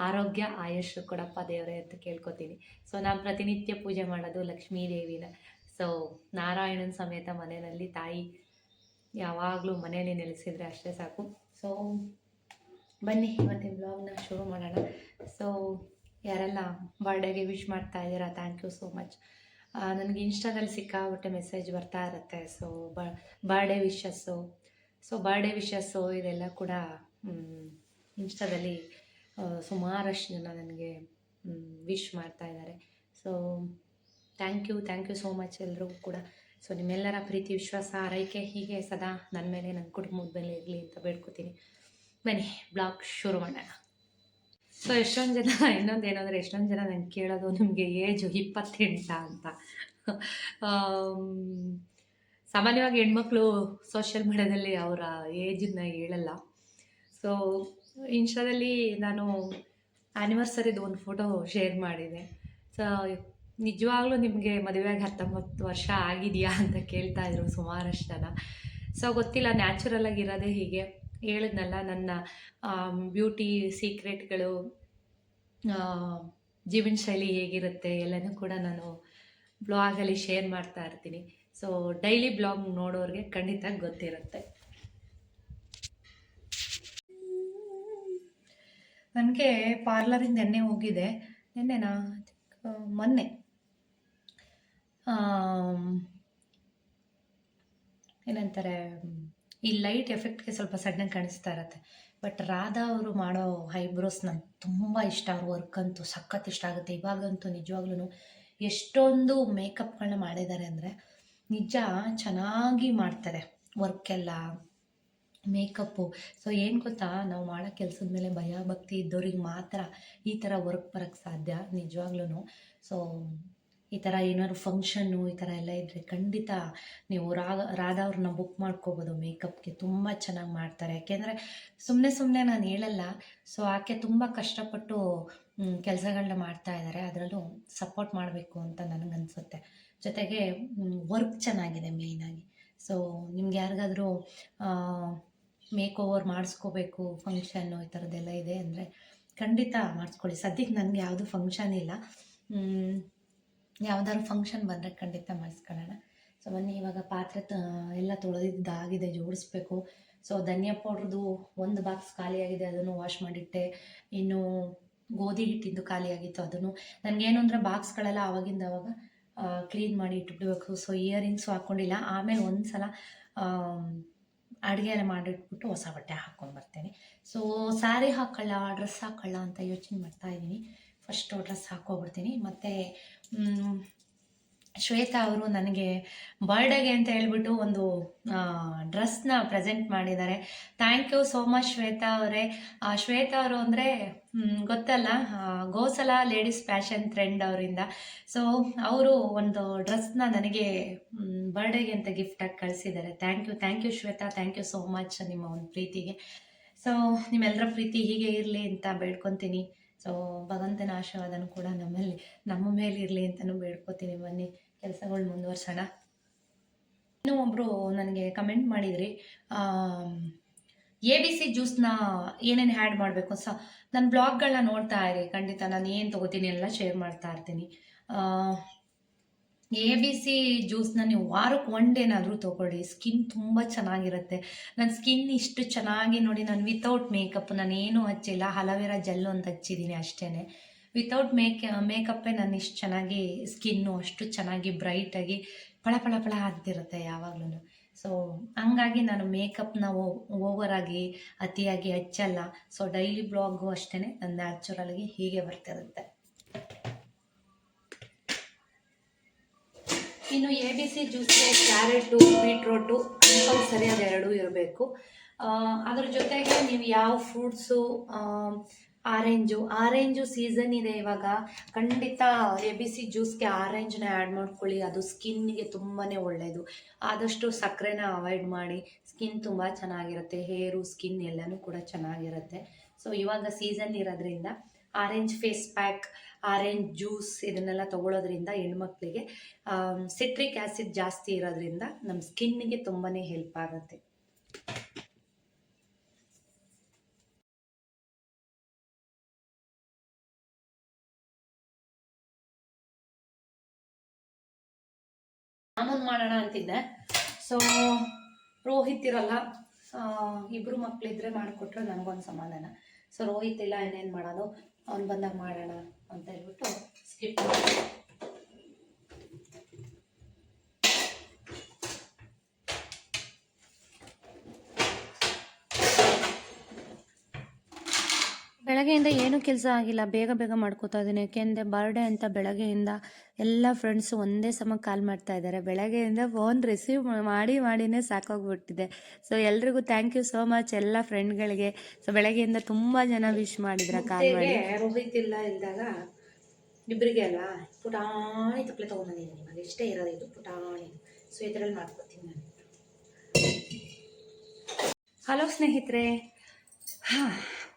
ಆರೋಗ್ಯ ಆಯುಷು ಕೊಡಪ್ಪ ದೇವರೇ ಅಂತ ಕೇಳ್ಕೊತೀನಿ. ಸೊ ನಾನು ಪ್ರತಿನಿತ್ಯ ಪೂಜೆ ಮಾಡೋದು ಲಕ್ಷ್ಮೀ ದೇವಿನ ಸೊ ನಾರಾಯಣನ ಸಮೇತ ಮನೆಯಲ್ಲಿ ತಾಯಿ ಯಾವಾಗಲೂ ಮನೆಯಲ್ಲಿ ನೆಲೆಸಿದರೆ ಅಷ್ಟೇ ಸಾಕು. ಸೊ ಬನ್ನಿ, ಇವತ್ತಿನ ಬ್ಲಾಗ್ನ ಶುರು ಮಾಡೋಣ. ಸೊ ಯಾರೆಲ್ಲ ಬರ್ಡೇಗೆ ವಿಶ್ ಮಾಡ್ತಾ ಇದ್ದೀರಾ ಥ್ಯಾಂಕ್ ಯು ಸೋ ಮಚ್ ನನಗೆ ಇನ್ಸ್ಟಾದಲ್ಲಿ ಸಿಕ್ಕಾಬಿಟ್ಟೆ ಮೆಸೇಜ್ ಬರ್ತಾ ಇರುತ್ತೆ. So birthday wishes so birthday wishes ಇದೆಲ್ಲ ಕೂಡ ಇನ್ಸ್ಟಾದಲ್ಲಿ ಸುಮಾರಷ್ಟು ಜನ ನನಗೆ ವಿಶ್ ಮಾಡ್ತಾ ಇದ್ದಾರೆ. So thank you thank you so much ಎಲ್ಲರೂ ಕೂಡ. ಸೊ ನಿಮ್ಮೆಲ್ಲರ ಪ್ರೀತಿ, ವಿಶ್ವಾಸ, ಆರೈಕೆ ಹೀಗೆ ಸದಾ ನನ್ನ ಮೇಲೆ ನನ್ನ ಕುಟುಂಬದ ಮೇಲೆ ಇರಲಿ ಅಂತ ಬೇಡ್ಕೋತೀನಿ. ಬನ್ನಿ ಬ್ಲಾಗ್ ಶುರು ಮಾಡೋಣ. ಸೊ ಎಷ್ಟೊಂದು ಜನ, ಇನ್ನೊಂದು ಏನಂದರೆ ಎಷ್ಟೊಂದು ಜನ ನಂಗೆ ಕೇಳೋದು ನಿಮಗೆ ಏಜು ಇಪ್ಪತ್ತೆಂಟ ಅಂತ. ಸಾಮಾನ್ಯವಾಗಿ ಹೆಣ್ಮಕ್ಳು ಸೋಷಿಯಲ್ ಮೀಡ್ಯಾದಲ್ಲಿ ಅವರ ಏಜನ್ನ ಹೇಳಲ್ಲ. ಸೊ ಇನ್ಸ್ಟಾದಲ್ಲಿ ನಾನು ಆ್ಯನಿವರ್ಸರಿದು ಒಂದು ಫೋಟೋ ಶೇರ್ ಮಾಡಿದೆ. ಸೊ ನಿಜವಾಗ್ಲೂ ನಿಮಗೆ ಮದುವೆಯಾಗಿ ಹತ್ತೊಂಬತ್ತು ವರ್ಷ ಆಗಿದೆಯಾ ಅಂತ ಕೇಳ್ತಾ ಇದ್ರು ಸುಮಾರಷ್ಟು ಜನ. ಸೊ ಗೊತ್ತಿಲ್ಲ ನ್ಯಾಚುರಲ್ ಆಗಿರೋದೇ ಹೀಗೆ. ಹೇಳಿದ್ನಲ್ಲ, ನನ್ನ ಬ್ಯೂಟಿ ಸೀಕ್ರೆಟ್ಗಳು ಜೀವನ ಶೈಲಿ ಹೇಗಿರುತ್ತೆ ಎಲ್ಲನೂ ಕೂಡ ನಾನು ಬ್ಲಾಗಲ್ಲಿ ಶೇರ್ ಮಾಡ್ತಾ ಇರ್ತೀನಿ. ಸೊ ಡೈಲಿ ಬ್ಲಾಗ್ ನೋಡೋರಿಗೆ ಖಂಡಿತ ಗೊತ್ತಿರುತ್ತೆ. ನನಗೆ ಪಾರ್ಲರಿಂದ ಎಣ್ಣೆ ಹೋಗಿದೆ. ನಿನ್ನೆನಾ ಮೊನ್ನೆ ಏನಂತಾರೆ ಈ ಲೈಟ್ ಎಫೆಕ್ಟ್ಗೆ ಸ್ವಲ್ಪ ಸಣ್ಣಗೆ ಕಾಣಿಸ್ತಾ ಇರತ್ತೆ. ಬಟ್ ರಾಧಾ ಅವರು ಮಾಡೋ ಐಬ್ರೋಸ್ ನಂಗೆ ತುಂಬ ಇಷ್ಟ. ಅವ್ರ ವರ್ಕ್ ಅಂತೂ ಸಖತ್ ಇಷ್ಟ ಆಗುತ್ತೆ. ಇವಾಗಂತೂ ನಿಜವಾಗ್ಲೂ ಎಷ್ಟೊಂದು ಮೇಕಪ್ಗಳನ್ನ ಮಾಡಿದ್ದಾರೆ ಅಂದರೆ ನಿಜ ಚೆನ್ನಾಗಿ ಮಾಡ್ತಾರೆ ವರ್ಕೆಲ್ಲ ಮೇಕಪ್ಪು ಸೊ ಏನು ಗೊತ್ತಾ? ನಾವು ಮಾಡೋ ಕೆಲಸದ ಮೇಲೆ ಭಯ, ಭಕ್ತಿ ಇದ್ದವ್ರಿಗೆ ಮಾತ್ರ ಈ ಥರ ವರ್ಕ್ ಬರೋಕ್ಕೆ ಸಾಧ್ಯ ನಿಜವಾಗ್ಲೂ ಸೊ ಈ ಥರ ಏನಾದ್ರು ಫಂಕ್ಷನ್ನು ಈ ಥರ ಎಲ್ಲ ಇದ್ದರೆ ಖಂಡಿತ ನೀವು ರಾಗ, ರಾಧಾ ಅವ್ರನ್ನ ಬುಕ್ ಮಾಡ್ಕೋಬೋದು ಮೇಕಪ್ಗೆ ತುಂಬ ಚೆನ್ನಾಗಿ ಮಾಡ್ತಾರೆ. ಯಾಕೆಂದರೆ ಸುಮ್ಮನೆ ಸುಮ್ಮನೆ ನಾನು ಹೇಳಲ್ಲ ಸೊ ಆಕೆ ತುಂಬ ಕಷ್ಟಪಟ್ಟು ಕೆಲಸಗಳನ್ನ ಮಾಡ್ತಾ ಇದ್ದಾರೆ ಅದರಲ್ಲೂ ಸಪೋರ್ಟ್ ಮಾಡಬೇಕು ಅಂತ ನನಗನ್ಸುತ್ತೆ ಜೊತೆಗೆ ವರ್ಕ್ ಚೆನ್ನಾಗಿದೆ ಮೇಯ್ನಾಗಿ ಸೊ ನಿಮ್ಗೆ ಯಾರಿಗಾದರೂ ಮೇಕ್ ಓವರ್ ಮಾಡಿಸ್ಕೋಬೇಕು ಫಂಕ್ಷನ್ನು ಈ ಥರದ್ದೆಲ್ಲ ಇದೆ ಅಂದರೆ ಖಂಡಿತ ಮಾಡಿಸ್ಕೊಳ್ಳಿ. ಸದ್ಯಕ್ಕೆ ನನಗೆ ಯಾವುದು ಫಂಕ್ಷನ್ ಇಲ್ಲ. ಯಾವ್ದಾದ್ರು ಫಂಕ್ಷನ್ ಬಂದರೆ ಖಂಡಿತ ಮಾಡಿಸ್ಕೊಳ್ಳೋಣ. ಸೊ ಬನ್ನಿ, ಇವಾಗ ಪಾತ್ರೆ ತ, ಎಲ್ಲ ತೊಳೆದಿದ್ದಾಗಿದೆ, ಜೋಡಿಸ್ಬೇಕು. ಸೊ ಧನಿಯಾ ಪೌಡ್ರದು ಒಂದು ಬಾಕ್ಸ್ ಖಾಲಿಯಾಗಿದೆ ಅದನ್ನು ವಾಶ್ ಮಾಡಿಟ್ಟೆ. ಇನ್ನು ಗೋಧಿ ಹಿಟ್ಟಿದ್ದು ಖಾಲಿಯಾಗಿತ್ತು ಅದನ್ನು. ನನಗೇನು ಅಂದರೆ ಬಾಕ್ಸ್ಗಳೆಲ್ಲ ಆವಾಗಿಂದ ಅವಾಗ ಕ್ಲೀನ್ ಮಾಡಿ ಇಟ್ಬಿಡ್ಬೇಕು. ಸೊ ಇಯರಿಂಗ್ಸು ಹಾಕ್ಕೊಂಡಿಲ್ಲ ಆಮೇಲೆ ಒಂದು ಸಲ ಅಡುಗೆ ಎಲ್ಲ ಮಾಡಿಟ್ಬಿಟ್ಟು ಹೊಸ ಬಟ್ಟೆ ಹಾಕ್ಕೊಂಡು ಬರ್ತೇನೆ. ಸೊ ಸ್ಯಾರಿ ಹಾಕೊಳ್ಳ ಡ್ರೆಸ್ ಹಾಕೊಳ್ಳ ಅಂತ ಯೋಚನೆ ಮಾಡ್ತಾ ಇದ್ದೀನಿ. ಫಸ್ಟು ಡ್ರೆಸ್ ಹಾಕ್ಕೊಬಿಡ್ತೀನಿ ಮತ್ತು ಶ್ವೇತಾ ಅವರು ನನಗೆ ಬರ್ಡೇಗೆ ಅಂತ ಹೇಳ್ಬಿಟ್ಟು ಒಂದು ಡ್ರೆಸ್ನ ಪ್ರೆಸೆಂಟ್ ಮಾಡಿದ್ದಾರೆ. Thank you so much Shweta ಅವರೇ. ಶ್ವೇತಾ ಅವರು ಅಂದರೆ ಗೊತ್ತಲ್ಲ ಗೋಸಲ ಲೇಡೀಸ್ ಫ್ಯಾಷನ್ ಟ್ರೆಂಡ್ ಅವರಿಂದ. ಸೊ ಅವರು ಒಂದು ಡ್ರೆಸ್ನ ನನಗೆ ಬರ್ಡೇಗೆ ಅಂತ ಗಿಫ್ಟಾಗಿ ಕಳಿಸಿದ್ದಾರೆ. Thank you thank you Shweta, thank you so much ನಿಮ್ಮ ಒಂದು ಪ್ರೀತಿಗೆ. ಸೊ ನಿಮ್ಮೆಲ್ಲರ ಪ್ರೀತಿ ಹೀಗೆ ಇರಲಿ ಅಂತ ಬೇಡ್ಕೊತೀನಿ. ಸೊ ಭಗವಂತನ ಆಶೀರ್ವಾದನೂ ಕೂಡ ನಮ್ಮಲ್ಲಿ, ನಮ್ಮ ಮೇಲೆ ಇರಲಿ ಅಂತಲೂ ಬೇಡ್ಕೋತೀನಿ ಬನ್ನಿ. ಕೆಲಸಗಳು ಮುಂದುವರ್ಸೋಣ. ಇನ್ನೂ ಒಬ್ಬರು ನನಗೆ ಕಮೆಂಟ್ ಮಾಡಿದ್ರಿ ಎ ಬಿ ಸಿ ಜ್ಯೂಸ್ನ ಏನೇನು ಆ್ಯಡ್ ಮಾಡಬೇಕು ಸ ನನ್ನ ಬ್ಲಾಗ್ಗಳನ್ನ ನೋಡ್ತಾ ಇರಿ, ಖಂಡಿತ ನಾನು ಏನು ತೊಗೋತೀನಿ ಎಲ್ಲ ಶೇರ್ ಮಾಡ್ತಾ ಇರ್ತೀನಿ. ಎ ಬಿ ಸಿ ಜ್ಯೂಸ್ನ ನೀವು ವಾರಕ್ಕೆ ಒನ್ ಡೇನಾದರೂ ತೊಗೊಳ್ಳಿ. ಸ್ಕಿನ್ ತುಂಬ ಚೆನ್ನಾಗಿರುತ್ತೆ. ನನ್ನ ಸ್ಕಿನ್ ಇಷ್ಟು ಚೆನ್ನಾಗಿ ನೋಡಿ, ನಾನು ವಿತೌಟ್ ಮೇಕಪ್ ನಾನು ಏನೂ ಹಚ್ಚಿಲ್ಲ. ಹಲವೆರ ಜೆಲ್ ಅಂತ ಹಚ್ಚಿದ್ದೀನಿ ಅಷ್ಟೇ ವಿತೌಟ್ ಮೇಕ್ ಮೇಕಪ್ಪೇ ನಾನು ಇಷ್ಟು ಚೆನ್ನಾಗಿ ಸ್ಕಿನ್ನು ಅಷ್ಟು ಚೆನ್ನಾಗಿ ಬ್ರೈಟಾಗಿ ಪಳ ಪಳ ಪಳ ಆಗ್ತಿರುತ್ತೆ ಯಾವಾಗಲೂ ಸೊ ಹಂಗಾಗಿ ನಾನು ಮೇಕಪ್ನ ಓವರಾಗಿ ಅತಿಯಾಗಿ ಹಚ್ಚಲ್ಲ. ಸೊ ಡೈಲಿ ಬ್ಲಾಗು ಅಷ್ಟೇ ನನ್ನ ನ್ಯಾಚುರಲ್ಗೆ ಹೀಗೆ ಬರ್ತಿರುತ್ತೆ. ಇನ್ನು ಎ ಬಿ ಸಿ ಜ್ಯೂಸ್ಗೆ ಕ್ಯಾರೆಟು ಬೀಟ್ರೋಟು ಕಂಪಲ್ಸರಿ ಅದೆರಡೂ ಇರಬೇಕು. ಅದ್ರ ಜೊತೆಗೆ ನೀವು ಯಾವ ಫ್ರೂಟ್ಸು ಆರೆಂಜು ಆರೆಂಜು ಸೀಸನ್ ಇದೆ ಇವಾಗ. ಖಂಡಿತ ಎ ಬಿ ಸಿ ಜ್ಯೂಸ್ಗೆ ಆರೆಂಜ್ನ ಆ್ಯಡ್ ಮಾಡ್ಕೊಳ್ಳಿ. ಅದು ಸ್ಕಿನ್ಗೆ ತುಂಬಾ ಒಳ್ಳೆಯದು ಆದಷ್ಟು ಸಕ್ಕರೆನ ಅವಾಯ್ಡ್ ಮಾಡಿ. ಸ್ಕಿನ್ ತುಂಬ ಚೆನ್ನಾಗಿರುತ್ತೆ. ಹೇರು ಸ್ಕಿನ್ ಎಲ್ಲನೂ ಕೂಡ ಚೆನ್ನಾಗಿರುತ್ತೆ. ಸೊ ಇವಾಗ ಸೀಸನ್ ಇರೋದ್ರಿಂದ orange face pack orange juice ಇದನ್ನೆಲ್ಲ ತಗೊಳ್ಳೋದ್ರಿಂದ ಹೆಣ್ಮಕ್ಳಿಗೆ ಸಿಟ್ರಿಕ್ ಆ್ಯಸಿಡ್ ಜಾಸ್ತಿ ಇರೋದ್ರಿಂದ ನಮ್ಮ ಸ್ಕಿನ್ನಿಗೆ ತುಂಬಾ ಹೆಲ್ಪ್ ಆಗುತ್ತೆ. ನಾನೊಂದು ಮಾಡೋಣ ಅಂತಿದ್ದೆ. ಸೊ ರೋಹಿತ್ ಇರಲ್ಲ ಇಬ್ಬರು ಮಕ್ಕಳಿದ್ರೆ ಮಾಡಿಕೊಟ್ರೆ ನನಗೊಂದು ಸಮಾಧಾನ. ಸೊ ರೋಹಿತ್ ಇಲ್ಲ, ಇನ್ನೇನು ಮಾಡೋದು? ಅವ್ನು ಬಂದಾಗ ಮಾಡೋಣ ಅಂತ ಹೇಳ್ಬಿಟ್ಟು ಸ್ಕಿಪ್ ಮಾಡಿ ಬೆಳಗ್ಗೆಯಿಂದ ಏನೂ ಕೆಲಸ ಆಗಿಲ್ಲ. ಬೇಗ ಬೇಗ ಮಾಡ್ಕೋತಾ ಇದ್ದೀನಿ. ಯಾಕೆಂದರೆ ಬರ್ಡೇ ಅಂತ ಬೆಳಗ್ಗೆಯಿಂದ ಎಲ್ಲ ಫ್ರೆಂಡ್ಸು ಒಂದೇ ಸಮ ಕಾಲ್ ಮಾಡ್ತಾ ಇದ್ದಾರೆ. ಬೆಳಗ್ಗೆಯಿಂದ ಫೋನ್ ರಿಸೀವ್ ಮಾಡಿ ಮಾಡಿನೇ ಸಾಕಾಗ್ಬಿಟ್ಟಿದೆ. ಸೊ ಎಲ್ರಿಗೂ ಥ್ಯಾಂಕ್ ಯು ಸೋ ಮಚ್ ಎಲ್ಲ ಫ್ರೆಂಡ್ಗಳಿಗೆ ಸೊ ಬೆಳಗ್ಗೆಯಿಂದ ತುಂಬ ಜನ ವಿಶ್ ಮಾಡಿದ್ರ ಕಾಲ್ ಮಾಡಿ. ರೋಹಿತ್ ಇಲ್ಲ ಇಬ್ಬರಿಗೆ ಅಲ್ಲ ಪುಟಾಣಿ ತಪ್ಪಲೆ ತೊಗೊಂಬಂದಿದ್ದೀನಿ ನಿಮಗೆ ಇಷ್ಟೇ ಇರೋದು ಇದು ಪುಟಾಣಿ. ಸೊ ಇದರಲ್ಲಿ ಮಾಡ್ಕೊತೀನಿ ನಾನು. ಹಲೋ ಸ್ನೇಹಿತರೆ. ಹಾಂ.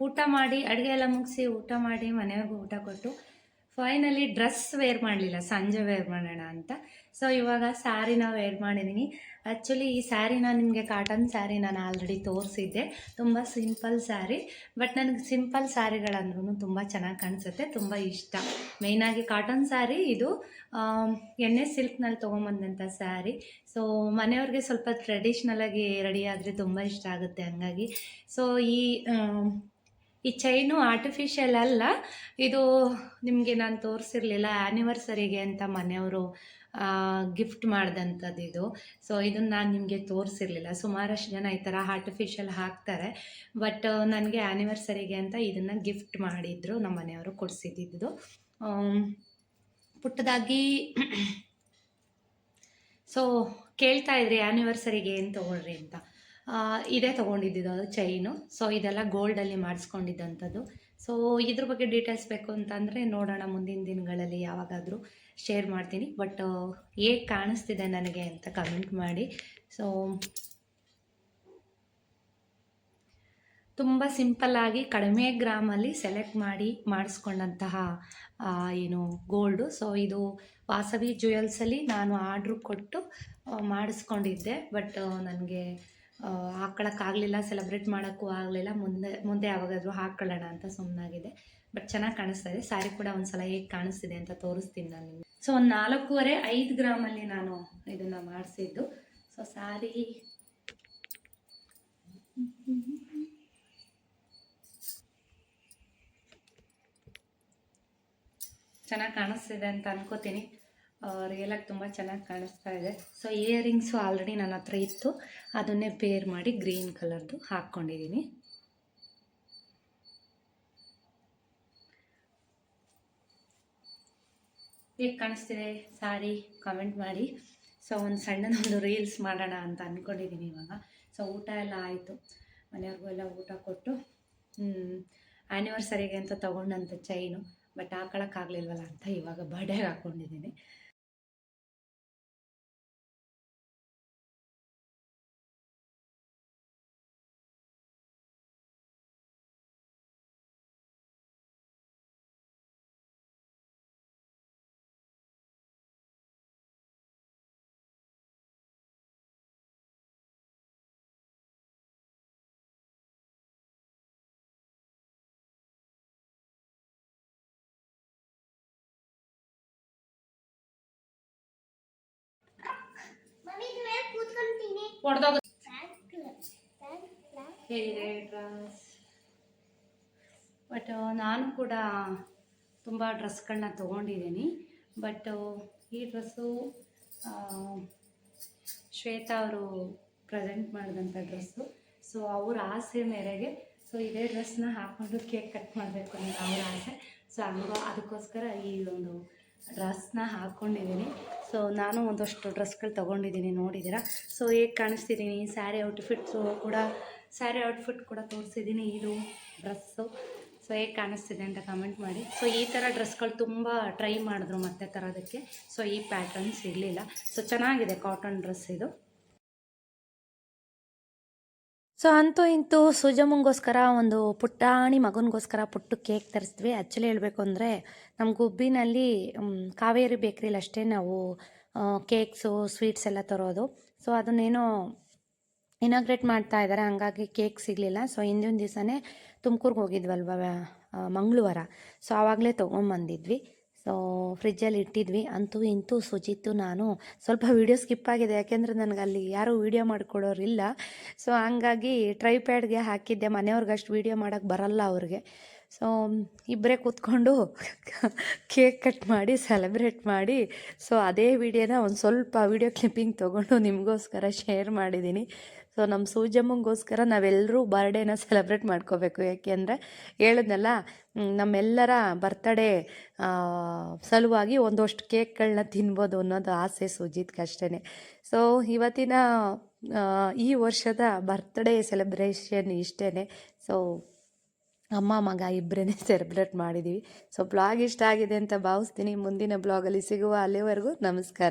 ಊಟ ಮಾಡಿ, ಅಡುಗೆ ಎಲ್ಲ ಮುಗಿಸಿ ಊಟ ಮಾಡಿ ಮನೆಯವ್ರಿಗೂ ಊಟ ಕೊಟ್ಟು ಫೈನಲಿ ಡ್ರೆಸ್ ವೇರ್ ಮಾಡಲಿಲ್ಲ, ಸಂಜೆ ವೇರ್ ಮಾಡೋಣ ಅಂತ. ಸೊ ಇವಾಗ ಸ್ಯಾರಿನ ವೇರ್ ಮಾಡಿದ್ದೀನಿ ಆ್ಯಕ್ಚುಲಿ ಈ ಸ್ಯಾರಿನ ನಿಮಗೆ ಕಾಟನ್ ಸ್ಯಾರಿ ನಾನು ಆಲ್ರೆಡಿ ತೋರಿಸಿದ್ದೆ. ತುಂಬ ಸಿಂಪಲ್ ಸ್ಯಾರಿ ಬಟ್ ನನಗೆ ಸಿಂಪಲ್ ಸ್ಯಾರಿಗಳಂದ್ರೂ ತುಂಬ ಚೆನ್ನಾಗಿ ಕಾಣಿಸುತ್ತೆ, ತುಂಬ ಇಷ್ಟ. ಮೇಯ್ನಾಗಿ ಕಾಟನ್ ಸ್ಯಾರಿ ಇದು ಎಣ್ಣೆ ಸಿಲ್ಕ್ನಲ್ಲಿ ತೊಗೊಂಬಂದಂಥ ಸ್ಯಾರಿ ಸೊ ಮನೆಯವ್ರಿಗೆ ಸ್ವಲ್ಪ ಟ್ರೆಡಿಷ್ನಲಾಗಿ ರೆಡಿ ಆದರೆ ತುಂಬ ಇಷ್ಟ ಆಗುತ್ತೆ ಹಂಗಾಗಿ. ಸೊ ಈ ಈ ಚೈನು ಆರ್ಟಿಫಿಷಿಯಲ್ ಅಲ್ಲ, ಇದು ನಿಮಗೆ ನಾನು ತೋರಿಸಿರ್ಲಿಲ್ಲ ಆ್ಯನಿವರ್ಸರಿಗೆ ಅಂತ ಮನೆಯವರು ಗಿಫ್ಟ್ ಮಾಡಿದಂಥದ್ದು ಇದು. ಸೊ ಇದನ್ನು ನಾನು ನಿಮಗೆ ತೋರಿಸಿರ್ಲಿಲ್ಲ. ಸುಮಾರಷ್ಟು ಜನ ಈ ಥರ ಆರ್ಟಿಫಿಷಿಯಲ್ ಹಾಕ್ತಾರೆ. ಬಟ್ ನನಗೆ ಆ್ಯನಿವರ್ಸರಿಗೆ ಅಂತ ಇದನ್ನು ಗಿಫ್ಟ್ ಮಾಡಿದ್ರು ನಮ್ಮ ಮನೆಯವರು ಕೊಡಿಸಿದ್ದು ಪುಟ್ಟದಾಗಿ ಸೊ ಕೇಳ್ತಾ ಇದ್ರಿ ಆ್ಯನಿವರ್ಸರಿಗೆ ಏನು ತೊಗೊಳ್ರಿ ಅಂತ. ಇದೇ ತೊಗೊಂಡಿದ್ದು ಅದು ಚೈನು ಸೊ ಇದೆಲ್ಲ ಗೋಲ್ಡಲ್ಲಿ ಮಾಡಿಸ್ಕೊಂಡಿದ್ದಂಥದ್ದು. ಸೊ ಇದ್ರ ಬಗ್ಗೆ ಡೀಟೇಲ್ಸ್ ಬೇಕು ಅಂತಂದರೆ ನೋಡೋಣ ಮುಂದಿನ ದಿನಗಳಲ್ಲಿ ಯಾವಾಗಾದರೂ ಶೇರ್ ಮಾಡ್ತೀನಿ. ಬಟ್ ಹೇಗೆ ಕಾಣಿಸ್ತಿದೆ ನನಗೆ ಅಂತ ಕಮೆಂಟ್ ಮಾಡಿ. ಸೊ ತುಂಬ ಸಿಂಪಲ್ಲಾಗಿ ಕಡಿಮೆ ಗ್ರಾಮಲ್ಲಿ ಸೆಲೆಕ್ಟ್ ಮಾಡಿ ಮಾಡಿಸ್ಕೊಂಡಂತಹ ಏನು ಗೋಲ್ಡು ಸೊ ಇದು ವಾಸವಿ ಜ್ಯುವೆಲ್ಸಲ್ಲಿ ನಾನು ಆರ್ಡ್ರ್ ಕೊಟ್ಟು ಮಾಡಿಸ್ಕೊಂಡಿದ್ದೆ. ಬಟ್ ನನಗೆ ಹಾಕ್ಕೊಳಕ್ಕಾಗಲಿಲ್ಲ ಸೆಲೆಬ್ರೇಟ್ ಮಾಡೋಕ್ಕೂ ಆಗಲಿಲ್ಲ, ಮುಂದೆ ಮುಂದೆ ಯಾವಾಗಾದರೂ ಹಾಕ್ಕೊಳ್ಳೋಣ ಅಂತ ಸುಮ್ಮನಾಗಿದೆ ಬಟ್ ಚೆನ್ನಾಗಿ ಕಾಣಿಸ್ತಾ ಇದೆ. ಸ್ಯಾರಿ ಕೂಡ ಒಂದ್ಸಲ ಹೇಗೆ ಕಾಣಿಸ್ತಿದೆ ಅಂತ ತೋರಿಸ್ತೀನಿ ನಾನು ನಿಮಗೆ. ಸೊ ಒಂದು ನಾಲ್ಕೂವರೆ, ಐದು ಗ್ರಾಮಲ್ಲಿ ನಾನು ಇದನ್ನು ಮಾಡಿಸಿದ್ದು. ಸೊ ಸ್ಯಾರಿ ಚೆನ್ನಾಗಿ ಕಾಣಿಸ್ತಿದೆ ಅಂತ ಅನ್ಕೋತೀನಿ. ರಿಯಲಾಗಿ ತುಂಬ ಚೆನ್ನಾಗಿ ಕಾಣಿಸ್ತಾ ಇದೆ. ಸೊ ಇಯರಿಂಗ್ಸು ಆಲ್ರೆಡಿ ನನ್ನ ಹತ್ರ ಇತ್ತು. ಅದನ್ನೇ ಪೇರ್ ಮಾಡಿ ಗ್ರೀನ್ ಕಲರ್ದು ಹಾಕ್ಕೊಂಡಿದ್ದೀನಿ ಹೇಗೆ ಕಾಣಿಸ್ತಿದೆ ಸಾರಿ? ಕಾಮೆಂಟ್ ಮಾಡಿ. ಸೊ ಒಂದು ಸಣ್ಣದೊಂದು ರೀಲ್ಸ್ ಮಾಡೋಣ ಅಂತ ಅಂದ್ಕೊಂಡಿದ್ದೀನಿ ಇವಾಗ. ಸೊ ಊಟ ಎಲ್ಲ ಆಯಿತು. ಮನೆಯವ್ರಿಗೂ ಎಲ್ಲ ಊಟ ಕೊಟ್ಟು ಆ್ಯನಿವರ್ಸರಿಗೆ ಅಂತ ತೊಗೊಂಡಂಥ ಚೈನು ಬಟ್ ಹಾಕೊಳಕ್ಕಾಗಲಿಲ್ವಲ್ಲ ಅಂತ ಇವಾಗ ಬರ್ಡೇಗೆ ಹಾಕ್ಕೊಂಡಿದ್ದೀನಿ ಹೊಡೆದೋಗ ಡ್ರೆಸ್? ಬಟ್, ನಾನು ಕೂಡ ತುಂಬ ಡ್ರೆಸ್ಗಳನ್ನ ತೊಗೊಂಡಿದ್ದೀನಿ. ಬಟ್, ಈ ಡ್ರೆಸ್ಸು ಶ್ವೇತಾ ಅವರು ಪ್ರೆಸೆಂಟ್ ಮಾಡಿದಂಥ ಡ್ರೆಸ್ಸು. ಸೊ, ಅವ್ರ ಆಸೆ ಮೇರೆಗೆ, ಸೊ, ಇದೇ ಡ್ರೆಸ್ನ ಹಾಕ್ಕೊಂಡು ಕೇಕ್ ಕಟ್ ಮಾಡಬೇಕು ಅನ್ನೋದು ಅವ್ರ ಆಸೆ. ಸೊ, ಹಂಗೋ ಅದಕ್ಕೋಸ್ಕರ ಈ ಒಂದು ಡ್ರೆಸ್ನ ಹಾಕ್ಕೊಂಡಿದ್ದೀನಿ ಸೊ ನಾನು ಒಂದಷ್ಟು ಡ್ರೆಸ್ಗಳು ತೊಗೊಂಡಿದ್ದೀನಿ, ನೋಡಿದ್ದೀರಾ? ಸೊ ಹೇಗೆ ಕಾಣಿಸ್ತಿದ್ದೀನಿ? ಸ್ಯಾರಿ ಔಟ್ಫಿಟ್ಸು ಕೂಡ ಸ್ಯಾರಿ ಔಟ್ಫಿಟ್ ಕೂಡ ತೋರಿಸಿದ್ದೀನಿ, ಇದು ಡ್ರೆಸ್ಸು ಸೊ ಹೇಗೆ ಕಾಣಿಸ್ತಿದೆ ಅಂತ ಕಮೆಂಟ್ ಮಾಡಿ. ಸೊ ಈ ಥರ ಡ್ರೆಸ್ಗಳು ತುಂಬ ಟ್ರೈ ಮಾಡಿದ್ರು ಮತ್ತೆ ತರೋದಕ್ಕೆ. ಸೊ ಈ ಪ್ಯಾಟರ್ನ್ಸ್ ಇರಲಿಲ್ಲ. ಸೊ ಚೆನ್ನಾಗಿದೆ ಕಾಟನ್ ಡ್ರೆಸ್ ಇದು. ಸೊ ಅಂತೂ ಇಂತೂ ಸುಜಮಂಗೋಸ್ಕರ ಒಂದು ಪುಟ್ಟಾಣಿ ಮಗನಿಗೋಸ್ಕರ ಪುಟ್ಟು ಕೇಕ್ ತರಿಸಿದ್ವಿ. ಆ್ಯಕ್ಚುಲಿ ಹೇಳಬೇಕು ಅಂದರೆ ನಮ್ಮ ಗುಬ್ಬಿನಲ್ಲಿ ಕಾವೇರಿ ಬೇಕ್ರಿಲಿ ಅಷ್ಟೇ ನಾವು ಕೇಕ್ಸು, ಸ್ವೀಟ್ಸ್ ಎಲ್ಲ ತರೋದು. ಸೊ ಅದನ್ನೇನೋ ಇನಾಗ್ರೇಟ್ ಮಾಡ್ತಾ ಇದ್ದಾರೆ ಹಂಗಾಗಿ ಕೇಕ್ ಸಿಗಲಿಲ್ಲ. ಸೊ ಹಿಂದಿನ ದಿವಸನೇ ತುಮಕೂರಿಗೆ ಹೋಗಿದ್ವಲ್ವ ಮಂಗಳವಾರ. ಸೊ ಆವಾಗಲೇ ತೊಗೊಂಬಂದಿದ್ವಿ. ಸೊ ಫ್ರಿಜ್ಜಲ್ಲಿ ಇಟ್ಟಿದ್ವಿ. ಅಂತೂ ಇಂತೂ ಸುಜಿತ್ತು ನಾನು. ಸ್ವಲ್ಪ ವೀಡಿಯೋ ಸ್ಕಿಪ್ ಆಗಿದೆ. ಯಾಕೆಂದರೆ ನನಗೆ ಅಲ್ಲಿ ಯಾರೂ ವೀಡಿಯೋ ಮಾಡಿಕೊಡೋರಿಲ್ಲ. ಸೊ ಹಂಗಾಗಿ ಟ್ರೈ ಪ್ಯಾಡ್ಗೆ ಹಾಕಿದ್ದೆ. ಮನೆಯವ್ರಿಗೆ ಅಷ್ಟು ವೀಡಿಯೋ ಮಾಡೋಕ್ಕೆ ಬರಲ್ಲ ಅವ್ರಿಗೆ. ಸೊ ಇಬ್ಬರೇ ಕೂತ್ಕೊಂಡು ಕೇಕ್ ಕಟ್ ಮಾಡಿ ಸೆಲೆಬ್ರೇಟ್ ಮಾಡಿ. ಸೊ ಅದೇ ವಿಡಿಯೋನ ಒಂದು ಸ್ವಲ್ಪ ವೀಡಿಯೋ ಕ್ಲಿಪ್ಪಿಂಗ್ ತೊಗೊಂಡು ನಿಮಗೋಸ್ಕರ ಶೇರ್ ಮಾಡಿದ್ದೀನಿ ಸೊ ನಮ್ಮ ಸೂಜಮ್ಮಂಗೋಸ್ಕರ ನಾವೆಲ್ಲರೂ ಬರ್ಡೇನ ಸೆಲೆಬ್ರೇಟ್ ಮಾಡ್ಕೋಬೇಕು. ಯಾಕೆಂದರೆ ಹೇಳಿದ್ನಲ್ಲ ಮ್, ನಮ್ಮೆಲ್ಲರ ಬರ್ತಡೇ ಸಲುವಾಗಿ ಒಂದಷ್ಟು ಕೇಕ್ಗಳನ್ನ ತಿನ್ಬೋದು ಅನ್ನೋದು ಆಸೆ ಸುಜಿತ್ಗೆ ಅಷ್ಟೇ ಸೊ ಇವತ್ತಿನ ಈ ವರ್ಷದ ಬರ್ತ್ಡೇ ಸೆಲೆಬ್ರೇಷನ್ ಇಷ್ಟೇ ಸೊ ಅಮ್ಮ ಮಗ ಇಬ್ಬರೇ ಸೆಲೆಬ್ರೇಟ್ ಮಾಡಿದ್ದೀವಿ ಸೊ ಬ್ಲಾಗ್ ಇಷ್ಟ ಆಗಿದೆ ಅಂತ ಭಾವಿಸ್ತೀನಿ. ಮುಂದಿನ ಬ್ಲಾಗಲ್ಲಿ ಸಿಗುವ ಅಲ್ಲಿವರೆಗೂ ನಮಸ್ಕಾರ.